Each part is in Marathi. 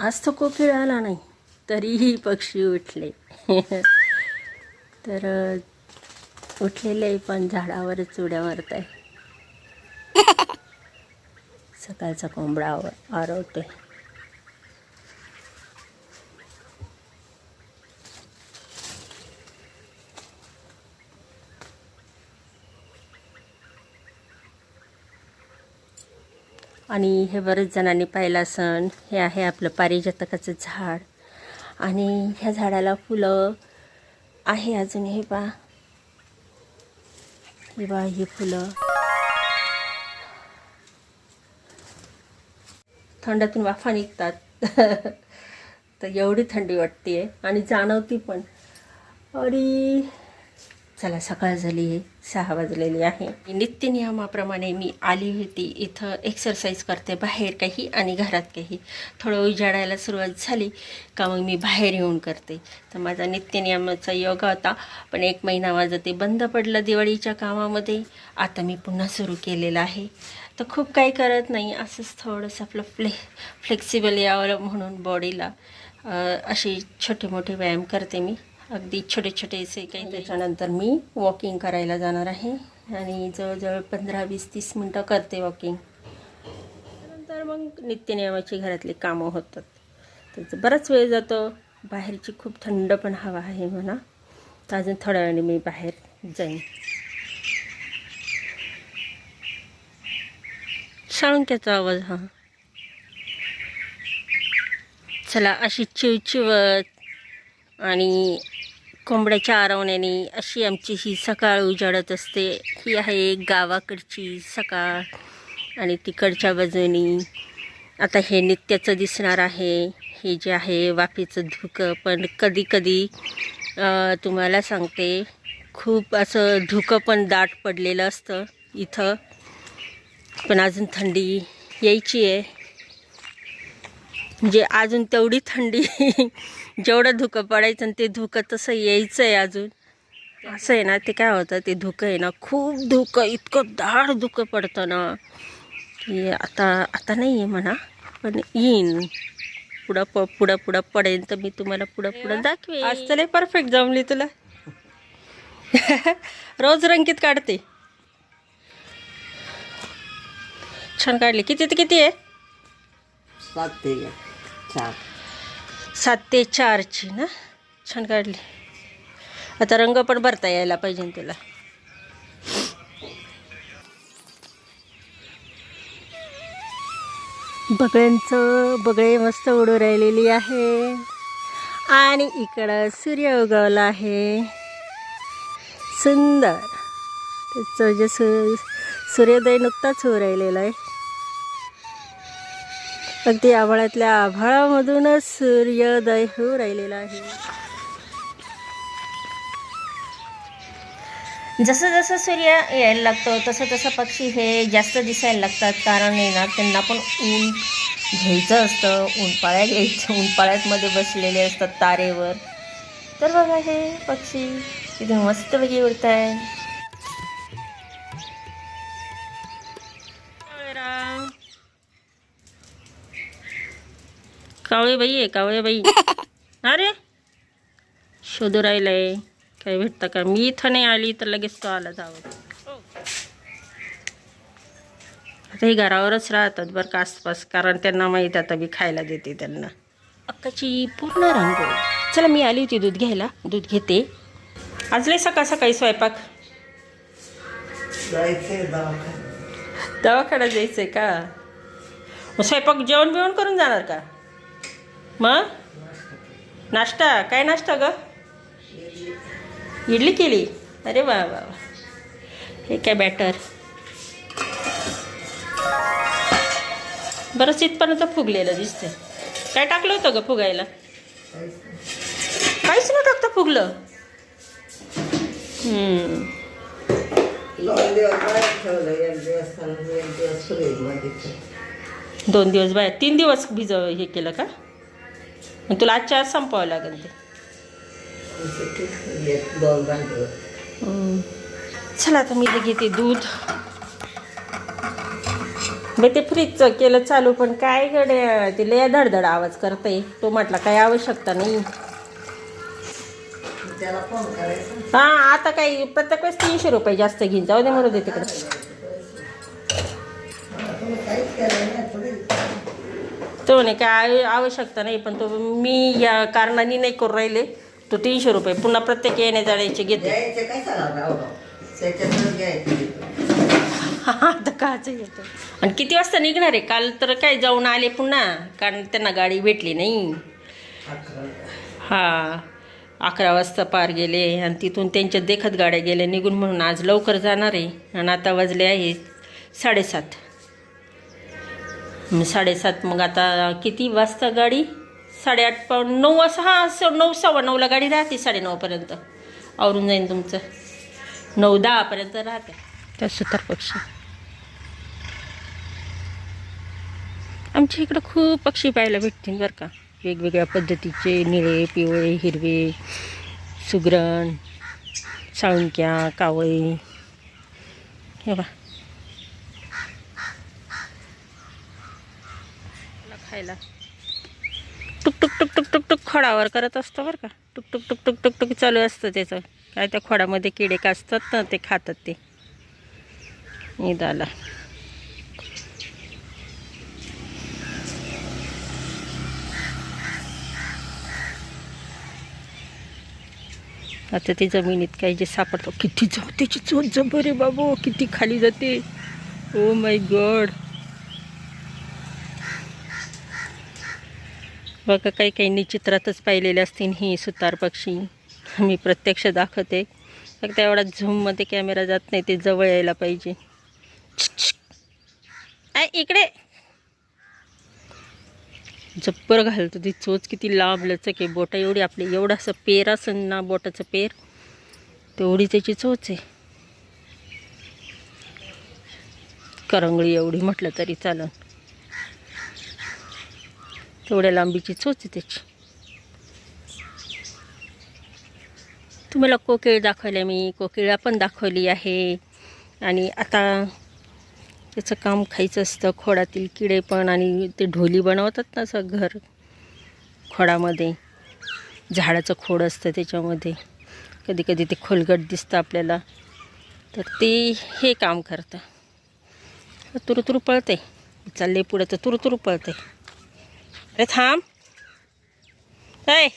आज तो कोकिळ आला नाही. तरीही पक्षी उठले. तर उठलेले पण झाडावरच उड्या मारत आहे सकाळचा कोंबडा आव- आणि हे बरेच जणांनी पाहिलं सण हे आहे आपलं पारिजातकाचं झाड. आणि ह्या झाडाला फुलं आहे अजून हे पा हे बा ही फुलं. थंडातून वाफा निघतात. तर एवढी थंडी वाटते आणि जाणवती पण. आणि चला सकाळ झाली आहे सहा वाजलेली आहे. नित्यनियमाप्रमाणे मी आली होती. इथं एक्सरसाइज करते बाहेर काही आणि घरात काही. थोडं उजाडायला सुरुवात झाली का मग मी बाहेर येऊन करते. तर माझा नित्यनियमाचा योगा होता पण एक महिना माझं ते बंद पडलं दिवाळीच्या कामामध्ये. आता मी पुन्हा सुरू केलेलं आहे. तर खूप काही करत नाही असंच थोडंसं आपलं फ्ले फ्लेक्सिबल यावं म्हणून बॉडीला असे छोटे मोठे व्यायाम करते मी. अगदी छोटे छोटे असे काही त्याच्यानंतर मी वॉकिंग करायला जाणार आहे. आणि जवळजवळ पंधरा वीस तीस मिनटं करते वॉकिंग त्यानंतर मग नित्यनियमाची घरातली कामं होतात. त्याचं बराच वेळ जातो. बाहेरची खूप थंड पण हवा आहे म्हणा. तर अजून थोड्या वेळाने मी बाहेर जाईन. शाळुंक्याचा आवाज हा. चला अशी चिवचिवत आणि कोंबड्याच्या आरवण्याने अशी आमची ही सकाळ उजाडत असते. ही आहे गावाकडची सकाळ आणि तिकडच्या बाजूनी आता हे नित्याचं दिसणार आहे. हे जे आहे वाफेचं धुकं. पण कधी कधी तुम्हाला सांगते खूप असं धुकं पण दाट पडलेलं असतं इथं. पण अजून थंडी यायची आहे. म्हणजे अजून तेवढी थंडी जेवढं धुकं पडायचं आणि ते धुकं तसं यायचं आहे अजून. असं आहे ना ते काय होतं ते धुकं आहे ना खूप धुकं इतकं दाट धुकं पडतं ना. की आता आता नाही आहे म्हणा पण येईन. पुढं प पुढं पुढं पडेल तर मी तुम्हाला पुढं पुढं दाखवे आज तर परफेक्ट जमली तुला. रोज रंगीत काढते. छान काढली. किती ते किती आहे? सात ते चार. सात ते चारची ना? छान काढली. आता रंग पण भरता यायला पाहिजे तुला. बगळ्यांचं बगळे मस्त उडू राहिलेली आहे. आणि इकडं सूर्य उगवला आहे. सुंदर. त्याचं जे सूर्योदय नुकताच होऊ राहिलेला आहे. अगदी आभाळातल्या आभाळामधूनच सूर्योदय होऊ राहिलेला आहे. जसं जसं सूर्य यायला लागतो तसं तसं पक्षी हे जास्त दिसायला लागतात. कारण आहे ना त्यांना पण ऊन घ्यायचं असतं. ऊनपाळ्या घ्यायचं ऊनपाळ्यातमध्ये बसलेले असतात तारेवर. तर बघा हे पक्षी किती मस्तपैकी उडत आहे कावळे बाई आहे कावळे बाई. अरे शोधू राहिलंय. काय भेटतं का? मी इथं नाही आली तर लगेच तो आला जावं. आता हे घरावरच राहतात बरं का आसपास कारण त्यांना माहीत आता मी खायला देते त्यांना. अक्काची पूर्ण रंग चला मी आली होती दूध घ्यायला. दूध घेते. आज लय सकाळ सकाळी स्वयंपाक. जायचे दवाखान्यात. दवाखान्यात जायचं आहे का? मग स्वयंपाक जेवण बिवण करून जाणार का? मग नाश्ता? काय नाश्ता ग? इडली केली. अरे वा वा वा. हे काय बॅटर बरंच इथपर्यंत फुगलेलं दिसतंय. काय टाकलं होतं ग फुगायला? काहीच नाही टाकता फुगलं. दोन दिवस दोन दिवस बाहेर तीन दिवस भिजव हे केलं का? मग तुला आजच्या आज संपवावं लागेल ते. चला आता मी घेते दूध. बे ते फ्रीजचं केलं चालू पण काय गड्या ते लय धडधड आवाज करतंय. तो म्हटला काही आवश्यकता नाही. हा आता काही प्रत्येक वेळेस तीनशे रुपये जास्त घेईन. जाऊ दे मरू दे तिकडे तुम्ही काहीच केलं नाही थोडी तो म्हणे काय आवश्यकता नाही पण तो मी या कारणाने नाही करू राहिले. तो तीनशे रुपये पुन्हा प्रत्येक येण्या जाण्याचे घेते. द्यायचे काय सांगा राव त्याच्यातच घ्यायचे. आता काच येतो आणि किती वाजता निघणार आहे? काल तर काय जाऊन आले पुन्हा कारण त्यांना गाडी भेटली नाही. हा अकरा वाजता पार गेले आणि तिथून त्यांच्या देखत गाड्या गेल्या निघून म्हणून आज लवकर जाणार आहे आणि आता वाजले आहे साडेसात. साडेसात मग आता किती वाजता गाडी? साडेआठ पाऊण नऊ वाजता हां स नऊ सव्वा नऊला गाडी राहते साडेनऊपर्यंत आवरून जाईन तुमचं. नऊ दहापर्यंत राहते. त्या सुतार पक्षी आमच्या इकडं खूप पक्षी पाहायला भेटतील बरं का. वेगवेगळ्या पद्धतीचे निळे पिवळे हिरवे सुगरण साळुंक्या कावळे. हे बा खायला. टुक टुक टुक टुक टुक टुक खोडावर करत असतं बरं का. टुक टुक टुक टुक टुक टुक चालू असतं त्याचं. काय त्या खोडामध्ये किडे का असतात ना ते खातात ते. निदाला. आता ते जमिनीत काही जे सापडतो किती जाऊ त्याची चोच जबर रे बाबू किती खाली जाते. ओ माय गॉड बघा काही काही निचित्रातच पाहिलेले असतील ही सुतार पक्षी. मी प्रत्यक्ष दाखवते. फक्त एवढा झूममध्ये कॅमेरा जात नाही ते जवळ यायला पाहिजे. आय इकडे. जप्पर घालतो ती चोच किती लांब लचक आहे. बोटा एवढी आपली एवढं असं पेर असेल ना बोटाचं पेर. तेवढी त्याची चोच आहे. करंगळी एवढी म्हटलं तरी चालन. तेवढ्या लांबीची चोच आहे त्याची. तुम्हाला कोकिळ दाखवल्या मी. कोकिळा पण दाखवली आहे. आणि आता त्याचं काम खायचं असतं. खोडातील किडे पण आणि ते ढोली बनवतात ना असं घर खोडामध्ये. झाडाचं खोड असतं त्याच्यामध्ये. कधी कधी ते खोलगट दिसतं आपल्याला. तर ते हे काम करतं. तुरु पळते चालले पुढे तर तुरु पळते अरे थांब काय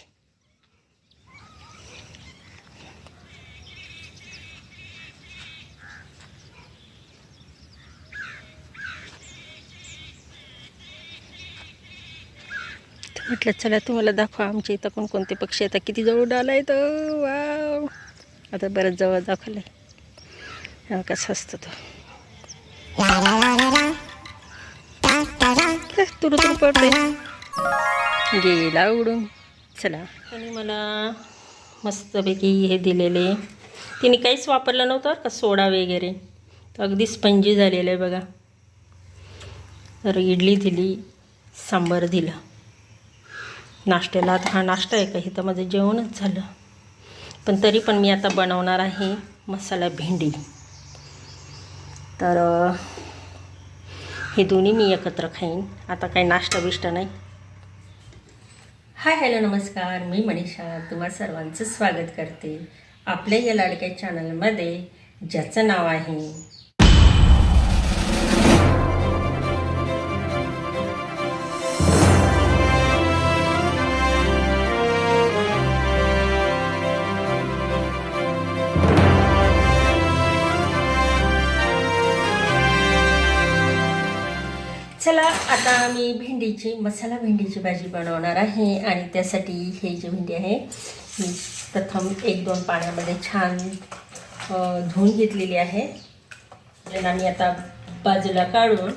म्हटलं चला तुम्हाला दाखवा आमच्या इथं कोणकोणते पक्षी आता किती जवळ आहे तर वाव आता बरंच जवळ दाखवलं कसा असतो तो तुरु गेला उडून चला. आणि मला मस्तपैकी हे दिलेले. तिने काहीच वापरलं नव्हतं का? सोडा वगैरे. तर अगदी स्पंजी झालेलं आहे बघा. तर इडली दिली सांबार दिलं. नाश्त्याला आता हा नाश्ता आहे का? हे तर माझं जेवणच झालं. पण तरी पण मी आता बनवणार आहे मसाला भेंडी. तर हे दोन्ही मी एकत्र खाईन. आता काही नाश्ता बिष्टा नाही. हाय हॅलो नमस्कार. मी मनीषा. तुम्हा सर्वांचं स्वागत करते. आपल्या या लाडक्या चॅनलमध्ये ज्याचं नाव आहे चला आता मी भेंडीची मसाला भेंडीची भाजी बनवणार आहे आणि त्यासाठी हे जी भेंडी आहे मी प्रथम एक दोन पाण्यामध्ये छान धुवून घेतलेली आहे. याला मी आता बाजूला काढून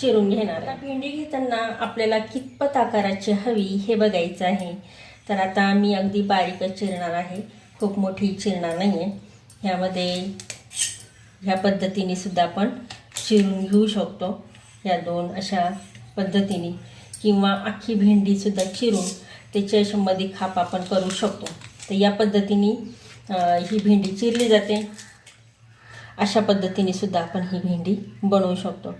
चिरून घेणार आता भेंडी घेताना आपल्याला कितपत आकाराची हवी हे बघायचं आहे. तर आता मी अगदी बारीकच चिरणार आहे. खूप मोठी चिरणार नाही आहे ह्यामध्ये ह्या पद्धतीने सुद्धा आपण चिरून घेऊ शकतो. या दोन अशा पद्धतीने किंवा अख्खी भेंडीसुद्धा चिरून त्याच्यामध्ये खाप आपण करू शकतो. तर या पद्धतीने ही भेंडी चिरली जाते. अशा पद्धतीने सुद्धा आपण ही भेंडी बनवू शकतो.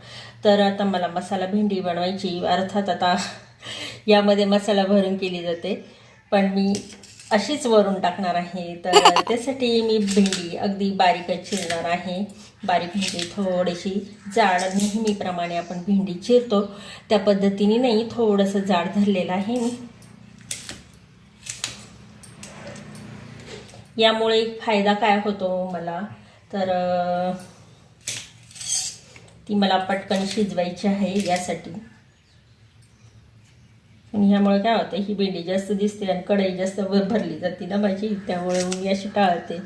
तर आता मला मसाला भेंडी बनवायची अर्थात आता यामध्ये मसाला भरून केली जाते. पण मी अशीच वरून टाकणार आहे. तर त्यासाठी मी भेंडी अगदी बारीकच चिरणार आहे. बारीक भेंडी थोडीशी जाड नेहमीप्रमाणे आपण भेंडी चिरतो. त्या पद्धतीने नाही थोडंसं जाड धरलेलं आहे मी. यामुळे फायदा काय होतो मला? तर ती मला पटकन शिजवायची आहे यासाठी. आणि ह्यामुळे काय होतं ही भेंडी जास्त दिसते आणि कढई जास्त वर भरली जाते ना माझी त्यामुळे मी अशी टाळते.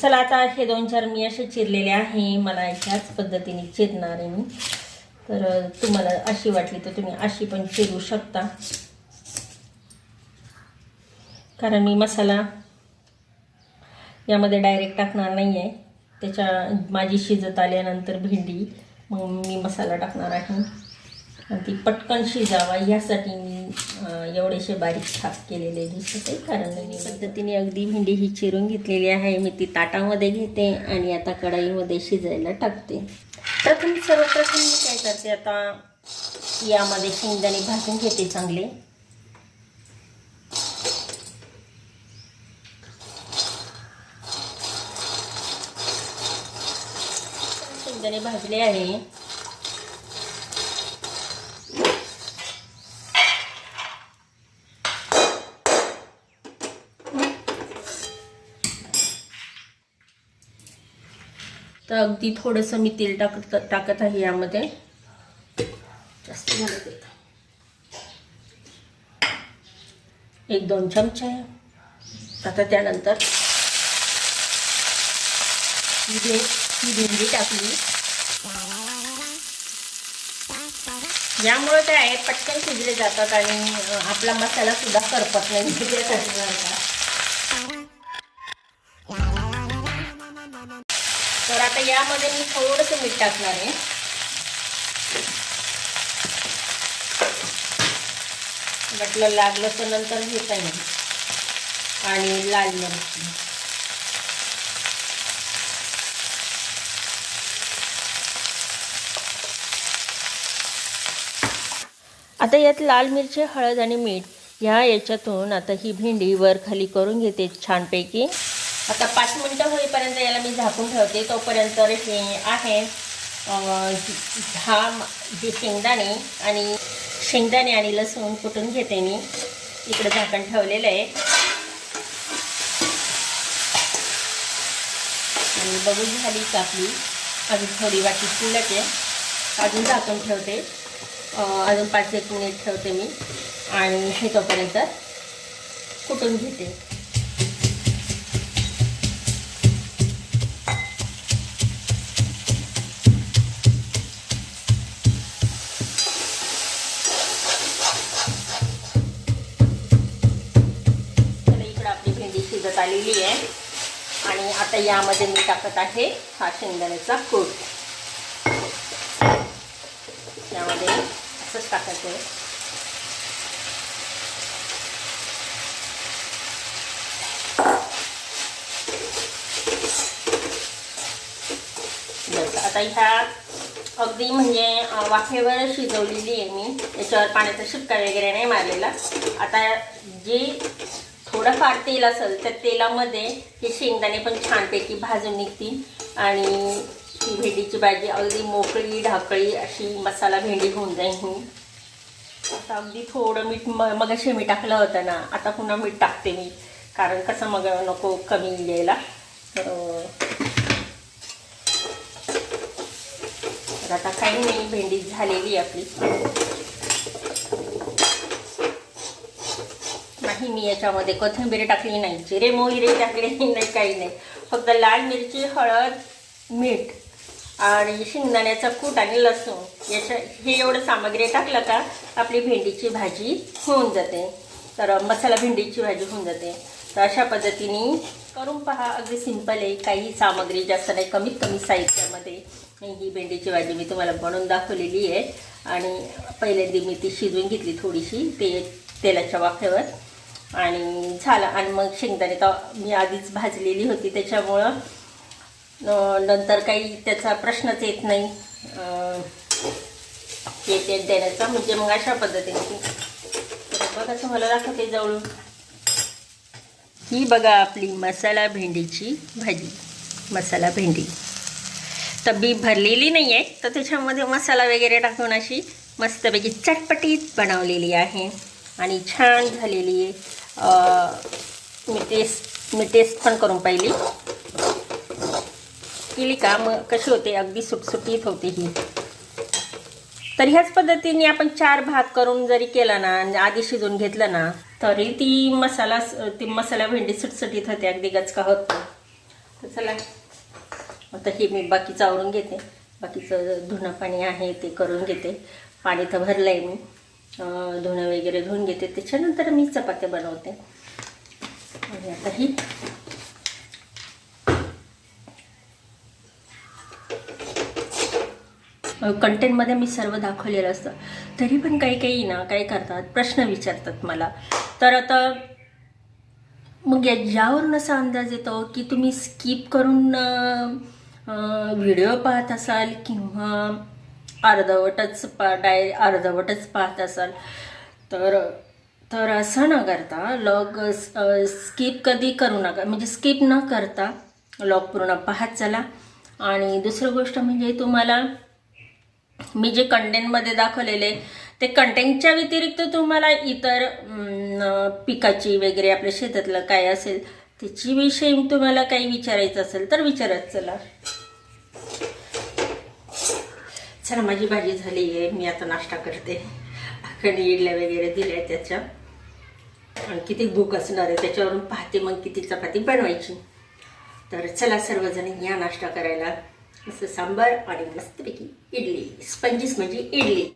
चला आता हे दोन चार मी असे चिरलेले आहे मला ह्याच पद्धतीने चिरणार आहे मी. तर तुम्हाला अशी वाटली तर तुम्ही अशी पण चिरू शकता. कारण मी मसाला यामध्ये डायरेक्ट टाकणार नाही आहे त्याच्या माझी शिजत आल्यानंतर भेंडी मग मी मसाला टाकणार आहे. ती पटकन शिजावा यासाठी मी एवढेसे बारीक छाप केलेले दिसत आहे. कारण मी पद्धतीने अगदी भेंडी ही चिरून घेतलेली आहे. मी ती ताटामध्ये घेते आणि आता कढईमध्ये शिजायला टाकते. प्रथम सर्वप्रथम मी काय करते आता यामध्ये शेंगदाणे भाजून घेते चांगले. शेंगदाणे भाजले आहे. तर अगदी थोडंसं मी तेल टाकत टाकत आहे यामध्ये. जास्त एक दोन चमचे. आता त्यानंतर ही भेंडी टाकली. यामुळे काय आहे पटकन शिजले जातात आणि आपला मसाला सुद्धा करपत नाही. त्यासाठी यामध्ये मी थोडंसं मीठ टाकणार आहे. म्हटलं लागलं तर नंतर घेता येईल. आणि लाल मिरची. आता यात लाल मिरची हळद आणि मीठ ह्या याच्यातून आता ही भेंडी वर खाली करून घेते छानपैकी. आता पाच मिनटं होईपर्यंत याला मी झाकून ठेवते. तोपर्यंत हे आहे हा जे शेंगदाणे आणि शेंगदाणे आणि लसूण कुटून घेते मी. इकडे झाकण ठेवलेलं आहे. आणि बघू झाली का आपली? अजून थोडी वाटी शिल्लक आहे. अजून झाकून ठेवते. अजून पाच एक मिनिट ठेवते मी. आणि हे तोपर्यंत कुटून घेते. भेंडी आलेली आहे. आणि आता यामध्ये मी टाकत आहे हा शेंगदाण्याचा कूट. यामध्ये असंच टाकायचं आहे. बस आता ह्या अगदी म्हणजे वाफेवर शिजवलेली आहे मी. याच्यावर पाण्याचा शिपका वगैरे नाही मारलेला. आता जे थोडंफार तेल असेल तर तेलामध्ये हे शेंगदाणे पण छानपैकी भाजून निघतील. आणि ही भेंडीची भाजी अगदी मोकळी ढाकळी अशी मसाला भेंडी होऊन जाईल ही. आता अगदी थोडं मीठ म मगाशी मी टाकलं होतं ना आता पुन्हा मीठ टाकते मी. कारण कसं मग नको कमी यायला. तर आता काही नाही भेंडी झालेली आहे आपली. नाही मी याच्यामध्ये कोथिंबीर टाकली नाही जिरे मोहिरे टाकली नाही काही नाही. फक्त लाल मिरची हळद मीठ आणि शेंगदाण्याचा कूट आणि लसूण. याच्या हे एवढं सामग्री टाकलं का आपली भेंडीची भाजी होऊन जाते. तर मसाला भेंडीची भाजी होऊन जाते. तर अशा पद्धतीने करून पहा. अगदी सिंपल आहे. काही सामग्री जास्त नाही कमीत कमी साहित्यामध्ये. ही भेंडीची भाजी मी तुम्हाला बनवून दाखवलेली आहे. आणि पहिल्यांदा मी ती शिजवून घेतली थोडीशी. ते तेलाच्या वाफेवर. आणि झालं. आणि मग शेंगदाणे तर मी आधीच भाजलेली होती त्याच्यामुळं नंतर काही त्याचा प्रश्नच येत नाही. येते देण्याचा. म्हणजे मग अशा पद्धतीने बघा तुम्हाला दाखवते जवळून. ही बघा आपली मसाला भेंडीची भाजी. मसाला भेंडी. तर भरलेली नाही आहे तर त्याच्यामध्ये मसाला वगैरे टाकून अशी मस्तपैकी चटपटीत बनवलेली आहे. आणि छान झालेली आहे. मी टेस्ट मी टेस्ट पण करून पाहिली. केली का? मग कशी होते? अगदी सुटसुटीत होते ही. तर ह्याच पद्धतीने आपण चार भात करून जरी केला ना आधी शिजवून घेतलं ना तरी ती मसाला ती मसाला भेंडी सुटसुटीत होते अगदी गचका होत तर चला. आता हे मी बाकीचं आवरून घेते. बाकीचं धुणं पाणी आहे ते करून घेते. पाणी तर भरलं आहे मी. धुणं वगैरे धुवून घेते. त्याच्यानंतर मी चपात्या बनवते. आणि आता ही. कंटेंटमध्ये मी सर्व दाखवलेलं असतं. तरी पण काही काही ना काय करतात. प्रश्न विचारतात मला. तर आता मग याच्यावरून असा अंदाज येतो की तुम्ही स्किप करून व्हिडिओ पाहत असाल किंवा अर्धवटच पा डाय अर्धवटच पाहत असाल. तर तर असं न करता लॉग स्किप कधी करू नका. म्हणजे स्किप न करता लॉग पूर्ण पाहत चला. आणि दुसरं गोष्ट म्हणजे तुम्हाला मी जे कंटेंटमध्ये दाखवलेले ते कंटेंटच्या व्यतिरिक्त तुम्हाला इतर पिकाची वगैरे आपल्या शेतातलं काय असेल त्याची विषयी तुम्हाला काही विचारायचं असेल तर विचारत चला. चला माझी भाजी झाली आहे. मी आता नाश्ता करते. अखंड इडल्या वगैरे दिल्या त्याच्या. आणि किती भूक असणार आहे त्याच्यावरून पाहते मग किती चपाती बनवायची. तर चला सर्वजण या नाश्ता करायला. असं सांबार आणि मस्तपैकी इडली. स्पंजीस म्हणजे इडली.